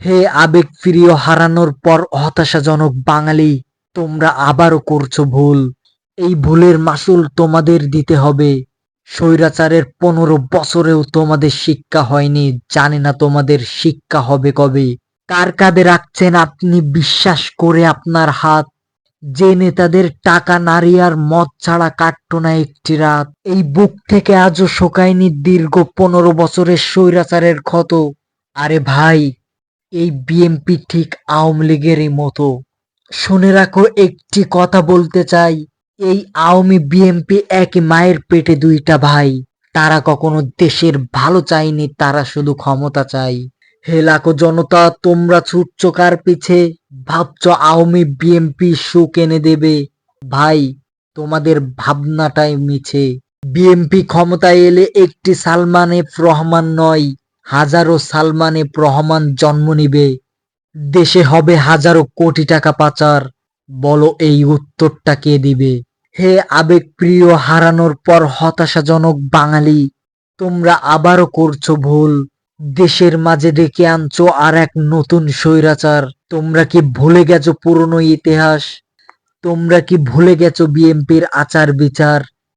হে আবেগ প্রিয় হারানোর পর হতাশাজনক বাঙালি, তোমরা আবারও করছ ভুল। এই ভুলের মাসুল তোমাদের দিতে হবে। স্বৈরাচারের পনেরো বছরেও তোমাদের শিক্ষা হয়নি, জানে না তোমাদের শিক্ষা হবে কবে। কার কাঁধে রাখছেন আপনি বিশ্বাস করে আপনার হাত? যে নেতাদের টাকা, নারী আর মদ ছাড়া কাটতো না একটি রাত। এই বুক থেকে আজও শোকায়নি দীর্ঘ পনেরো বছরের স্বৈরাচারের ক্ষত। আরে ভাই এই বিএমপি ঠিক আওয়ামী লীগেরই মতো। শুনে রাখো, একটি কথা বলতে চাই। এই আওয়ামী বিএমপি একই মায়ের পেটে দুইটা ভাই। তারা কখনো দেশের ভালো চায়নি, তারা শুধু ক্ষমতা চাই হে লাখো জনতা, তোমরা ছুটছ কার পিছে? ভাবছ আওয়ামী বিএমপি সুখ এনে দেবে? ভাই, তোমাদের ভাবনাটাই মিছে। বিএমপি ক্ষমতায় এলে একটি সালমান এফ রহমান নয় হাজারো সালমান এফ রহমান জন্ম নিবে। দেশে হবে হাজারো কোটি টাকা পাচার। বলো এই উত্তরটা কে দিবে? হে আবেগ প্রিয় হারানোর পর হতাশাজনক বাঙালি, তোমরা আবারও করছ ভুল। দেশের মাঝে ডেকে আনছো আর এক নতুন স্বৈরাচার। তোমরা কি ভুলে গেছো পুরনো ইতিহাস? তোমরা কি ভুলে গেছো বিএমপির আচার বিচার